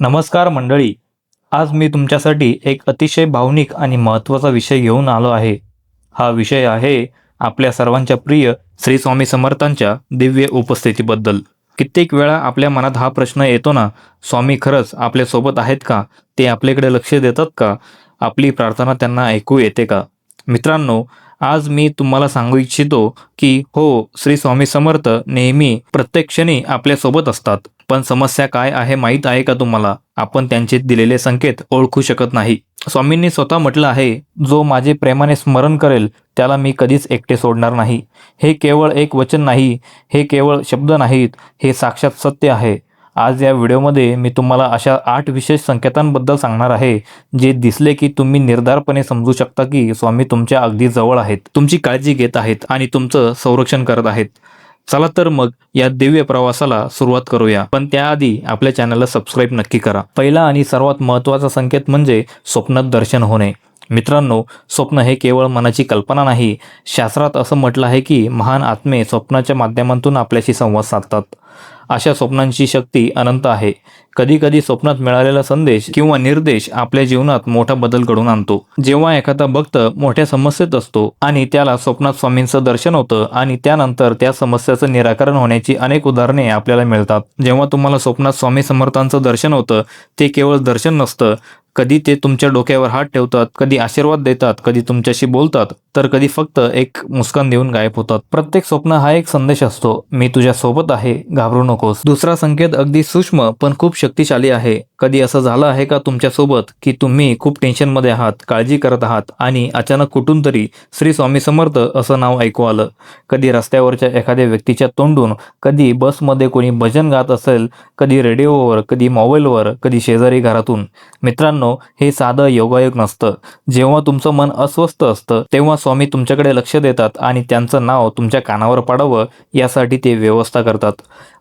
नमस्कार मंडळी. आज मी तुमच्यासाठी एक अतिशय भावनिक आणि महत्त्वाचा विषय घेऊन आलो आहे. हा विषय आहे आपल्या सर्वांच्या प्रिय श्री स्वामी समर्थांच्या दिव्य उपस्थितीबद्दल. कित्येक वेळा आपल्या मनात हा प्रश्न येतो ना स्वामी खरंच आपल्यासोबत आहेत का? ते आपल्याकडे लक्ष देतात का? आपली प्रार्थना त्यांना ऐकू येते का? मित्रांनो आज मी तुम्हाला सांगू इच्छितो की हो श्री स्वामी समर्थ नेहमी प्रत्येक क्षणी आपल्यासोबत असतात. पण समस्या काय आहे माहीत आहे का तुम्हाला? आपण त्यांचे दिलेले संकेत ओळखू शकत नाही. स्वामींनी स्वतः म्हटलं आहे जो माझे प्रेमाने स्मरण करेल त्याला मी कधीच एकटे सोडणार नाही. हे केवळ एक वचन नाही हे केवळ शब्द नाहीत हे साक्षात सत्य आहे. आज या व्हिडिओमध्ये मी तुम्हाला अशा आठ विशेष संकेतांबद्दल सांगणार आहे जे दिसले की तुम्ही निर्धारपणे समजू शकता की स्वामी तुमच्या अगदी जवळ आहेत. तुमची काळजी घेत आहेत आणि तुमचं संरक्षण करत आहेत. चला तर मग या दिव्य प्रवासाला सुरुवात करूया. पण त्याआधी आपल्या चॅनलला सबस्क्राईब नक्की करा. पहिला आणि सर्वात महत्त्वाचा संकेत म्हणजे स्वप्नात दर्शन होणे. मित्रांनो स्वप्न हे केवळ मनाची कल्पना नाही. शास्त्रात असं म्हटलं आहे की महान आत्मे स्वप्नाच्या माध्यमातून आपल्याशी संवाद साधतात. अशा स्वप्नांची शक्ती अनंत आहे. कधी कधी स्वप्नात मिळालेला संदेश किंवा निर्देश आपल्या जीवनात मोठा बदल घडून आणतो. जेव्हा एखादा भक्त मोठ्या समस्येत असतो आणि त्याला स्वप्नात स्वामींचं दर्शन होतं आणि त्यानंतर त्या समस्याचं निराकरण होण्याची अनेक उदाहरणे आपल्याला मिळतात. जेव्हा तुम्हाला स्वप्नात स्वामी समर्थांचं दर्शन होतं ते केवळ दर्शन नसतं कधी ते तुमच्या डोक्यावर हात ठेवतात कधी आशीर्वाद देतात कधी तुमच्याशी बोलतात तर कधी फक्त एक मुस्कान देऊन गायब होतात. प्रत्येक स्वप्न हा एक संदेश असतो मी तुझ्या सोबत आहे घाबरू नकोस. दुसरा संकेत अगदी सूक्ष्म पण खूप शक्तिशाली आहे कधी असं झालं आहे का तुमच्यासोबत की तुम्ही खूप टेन्शनमध्ये आहात काळजी करत आहात आणि अचानक कुठून तरी श्री स्वामी समर्थ असं नाव ऐकू आलं? कधी रस्त्यावरच्या एखाद्या व्यक्तीच्या तोंडून कधी बसमध्ये कोणी भजन गात असेल कधी रेडिओवर कधी मोबाईलवर कधी शेजारी घरातून. मित्रांनो हे साधं योगायोग नसतं. जेव्हा तुमचं मन अस्वस्थ असतं तेव्हा स्वामी तुमच्याकडे लक्ष देतात आणि त्यांचं नाव तुमच्या कानावर पडावं यासाठी ते व्यवस्था करतात.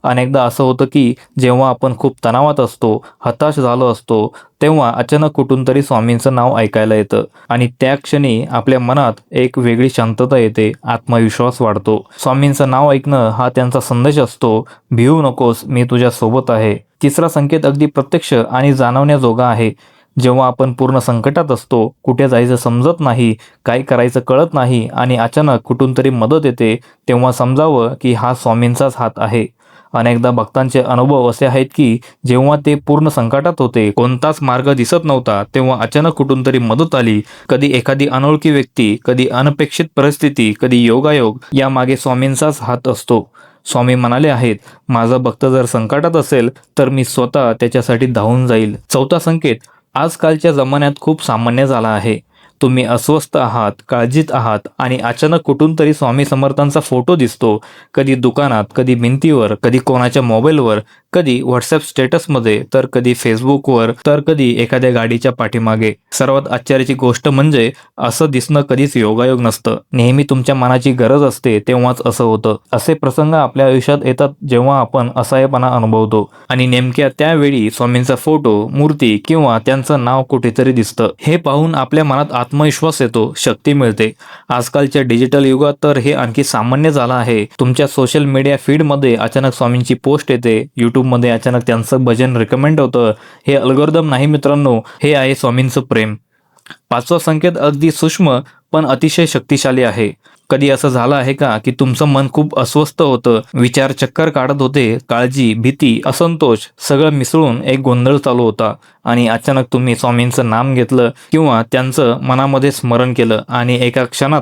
अनेकदा असं होतं की जेव्हा आपण खूप तणावात असतो हताश झालो असतो तेव्हा अचानक कुठून तरी स्वामींचं नाव ऐकायला येतं. आणि त्या क्षणी आपल्या मनात एक वेगळी शांतता येते आत्मविश्वास वाढतो. स्वामींचं नाव ऐकणं हा त्यांचा संदेश असतो भिवू नकोस मी तुझ्या सोबत आहे. तिसरा संकेत अगदी प्रत्यक्ष आणि जाणवण्याजोगा आहे. जेव्हा आपण पूर्ण संकटात असतो कुठे जायचं समजत नाही काय करायचं कळत नाही आणि अचानक कुठून तरी मदत येते तेव्हा समजावं की हा स्वामींचाच हात आहे. अनेकदा भक्तांचे अनुभव असे आहेत की जेव्हा ते पूर्ण संकटात होते कोणताच मार्ग दिसत नव्हता तेव्हा अचानक कुठून तरी मदत आली. कधी एखादी अनोळखी व्यक्ती कधी अनपेक्षित परिस्थिती कधी योगायोग यामागे स्वामींचाच हात असतो. स्वामी म्हणाले आहेत माझा भक्त जर संकटात असेल तर मी स्वतः त्याच्यासाठी धावून जाईल. चौथा संकेत आजकालच्या जमान्यात खूप सामान्य झाला आहे. तुम्ही अस्वस्थ आहात काळजीत आहात आणि अचानक कुठून तरी स्वामी समर्थांचा फोटो दिसतो. कधी दुकानात कधी भिंतीवर कधी कोणाच्या मोबाईलवर कधी व्हॉट्सअप स्टेटसमध्ये तर कधी फेसबुकवर तर कधी एखाद्या गाडीच्या पाठीमागे. सर्वात आश्चर्याची गोष्ट म्हणजे असं दिसणं कधीच योगायोग नसतं. नेहमी तुमच्या मनाची गरज असते तेव्हाच असं होतं. असे प्रसंग आपल्या आयुष्यात येतात जेव्हा आपण असहायपणा अनुभवतो. आणि नेमक्या त्यावेळी स्वामींचा फोटो मूर्ती किंवा त्यांचं नाव कुठेतरी दिसतं. हे पाहून आपल्या मनात आत्मविश्वास येतो शक्ती मिळते. आजकालच्या डिजिटल युगात तर हे आणखी सामान्य झालं आहे. तुमच्या सोशल मीडिया फीडमध्ये अचानक स्वामींची पोस्ट येते यूट्यूबमध्ये अचानक त्यांचं भजन रिकमेंड होतं. हे अल्गोरिदम नाही मित्रांनो हे आहे स्वामींचं प्रेम. पाचवा संकेत अगदी सूक्ष्म पण अतिशय शक्तिशाली आहे. कधी असं झालं आहे का की तुमचं मन खूप अस्वस्थ होतं विचार चक्कर काढत होते काळजी भीती असंतोष सगळं मिसळून एक गोंधळ चालू होता. आणि अचानक तुम्ही स्वामींचं नाम घेतलं किंवा त्यांचं मनामध्ये स्मरण केलं आणि एका क्षणात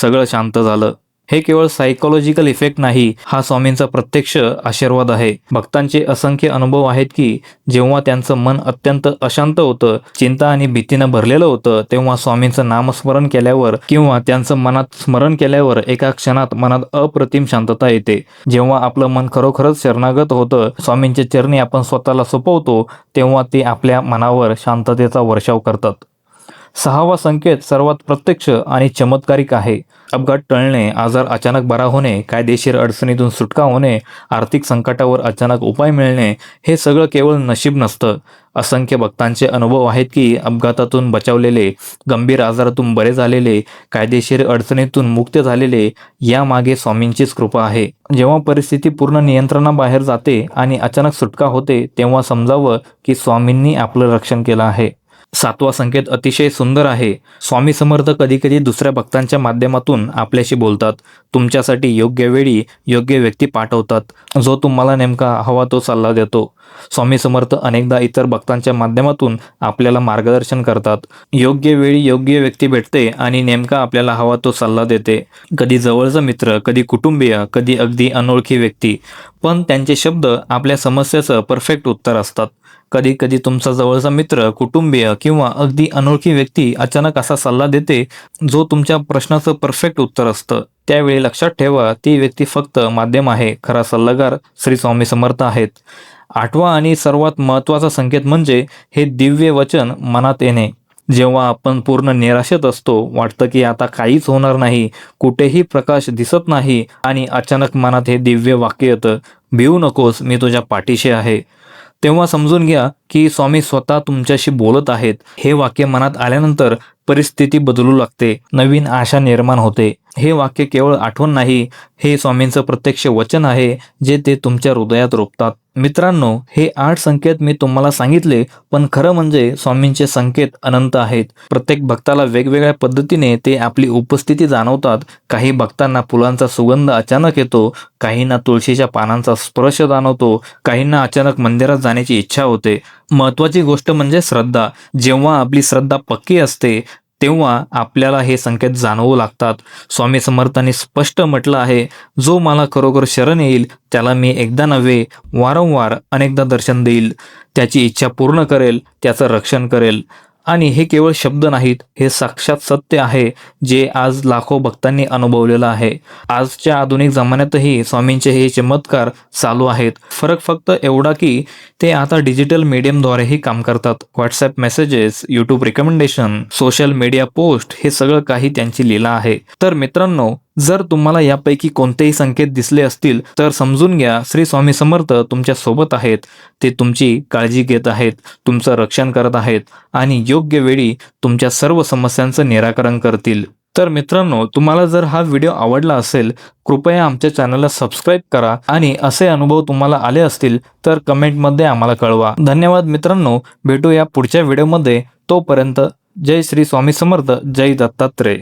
सगळं शांत झालं. हे केवळ सायकोलॉजिकल इफेक्ट नाही हा स्वामींचा प्रत्यक्ष आशीर्वाद आहे. भक्तांचे असंख्य अनुभव आहेत की जेव्हा त्यांचं मन अत्यंत अशांत होतं चिंता आणि भीतीनं भरलेलं होतं तेव्हा स्वामींचं नामस्मरण केल्यावर किंवा त्यांचं मनात स्मरण केल्यावर एका क्षणात मनात अप्रतिम शांतता येते. जेव्हा आपलं मन खरोखरच शरणागत होतं स्वामींच्या चरणी आपण स्वतःला सोपवतो तेव्हा ते आपल्या मनावर शांततेचा वर्षाव करतात. सहावा संकेत सर्वात प्रत्यक्ष आणि चमत्कारिक आहे. अपघात टळणे आजार अचानक बरा होणे कायदेशीर अडचणीतून सुटका होणे आर्थिक संकटावर अचानक उपाय मिळणे हे सगळं केवळ नशीब नसतं. असंख्य भक्तांचे अनुभव आहेत की अपघातातून बचावलेले गंभीर आजारातून बरे झालेले कायदेशीर अडचणीतून मुक्त झालेले यामागे स्वामींचीच कृपा आहे. जेव्हा परिस्थिती पूर्ण नियंत्रणाबाहेर जाते आणि अचानक सुटका होते तेव्हा समजावं की स्वामींनी आपलं रक्षण केलं आहे. सातवा संकेत अतिशय सुंदर आहे. स्वामी समर्थ कधीकधी दुसऱ्या भक्तांच्या माध्यमातून आपल्याशी बोलतात. तुमच्यासाठी योग्य वेळी योग्य व्यक्ती पाठवतात. जो तुम्हाला नेमका हवा तो सल्ला देतो. स्वामी समर्थ अनेकदा इतर भक्तांच्या माध्यमातून आपल्याला मार्गदर्शन करतात. योग्य वेळी योग्य व्यक्ती भेटते आणि नेमका आपल्याला हवा तो सल्ला देते. कधी जवळचा मित्र कधी कुटुंबीय कधी अगदी अनोळखी व्यक्ती. पण त्यांचे शब्द आपल्या समस्येचं परफेक्ट उत्तर असतात. कधी कधी तुमचा जवळचा मित्र कुटुंबीय किंवा अगदी अनोळखी व्यक्ती अचानक असा सल्ला देते जो तुमच्या प्रश्नाचं परफेक्ट उत्तर असतं. त्यावेळी लक्षात ठेवा ती व्यक्ती फक्त माध्यम आहे. खरा सल्लागार श्री स्वामी समर्थ आहेत. आठवा आणि सर्वात महत्त्वाचा संकेत म्हणजे हे दिव्य वचन मनात येणे. जेव्हा आपण पूर्ण निराशेत असतो वाटतं की आता काहीच होणार नाही कुठेही प्रकाश दिसत नाही आणि अचानक मनात हे दिव्य वाक्य येतं भिवू नकोस मी तुझ्या पाठीशी आहे. तेव्हा समजून घ्या की स्वामी स्वतः तुमच्याशी बोलत आहेत. हे वाक्य मनात आल्यानंतर परिस्थिती बदलू लागते. नवीन आशा निर्माण होते. हे वाक्य केवळ आठवण नाही हे स्वामींचं प्रत्यक्ष वचन आहे जे ते तुमच्या हृदयात रोपतात. मित्रांनो हे आठ संकेत मी तुम्हाला सांगितले पण खरं म्हणजे स्वामींचे संकेत अनंत आहेत. प्रत्येक भक्ताला वेगवेगळ्या पद्धतीने ते आपली उपस्थिती जाणवतात. काही भक्तांना फुलांचा सुगंध अचानक येतो काहींना तुळशीच्या पानांचा स्पर्श जाणवतो काहींना अचानक मंदिरात जाण्याची इच्छा होते. महत्वाची गोष्ट म्हणजे श्रद्धा. जेव्हा आपली श्रद्धा पक्की असते तेव्हा आपल्याला हे संकेत जाणवू लागतात. स्वामी समर्थांनी स्पष्ट म्हटलं आहे जो मला खरोखर शरण येईल त्याला मी एकदा नव्हे वारंवार अनेकदा दर्शन देईल. त्याची इच्छा पूर्ण करेल त्याचं रक्षण करेल. आणि हे केवळ शब्द नाहीत हे साक्षात सत्य आहे जे आज लाखो भक्तांनी अनुभवलेलं आहे. आजच्या आधुनिक जमान्यातही स्वामींचे हे चमत्कार चालू आहेत. फरक फक्त एवढा की ते आता डिजिटल मीडियमद्वारेही काम करतात. WhatsApp messages YouTube recommendation social media post हे सगळं काही त्यांची लीला आहे. तर मित्रांनो जर तुम्हाला यापैकी कोणतेही संकेत दिसले असतील तर समजून घ्या श्री स्वामी समर्थ तुमच्यासोबत आहेत. ते तुमची काळजी घेत आहेत तुमचं रक्षण करत आहेत आणि योग्य वेळी तुमच्या सर्व समस्यांचं निराकरण करतील. तर मित्रांनो तुम्हाला जर हा व्हिडिओ आवडला असेल कृपया आमच्या चॅनलला सबस्क्राईब करा आणि असे अनुभव तुम्हाला आले असतील तर कमेंटमध्ये आम्हाला कळवा. धन्यवाद मित्रांनो भेटू या पुढच्या व्हिडिओमध्ये. तोपर्यंत जय श्री स्वामी समर्थ जय दत्तात्रय.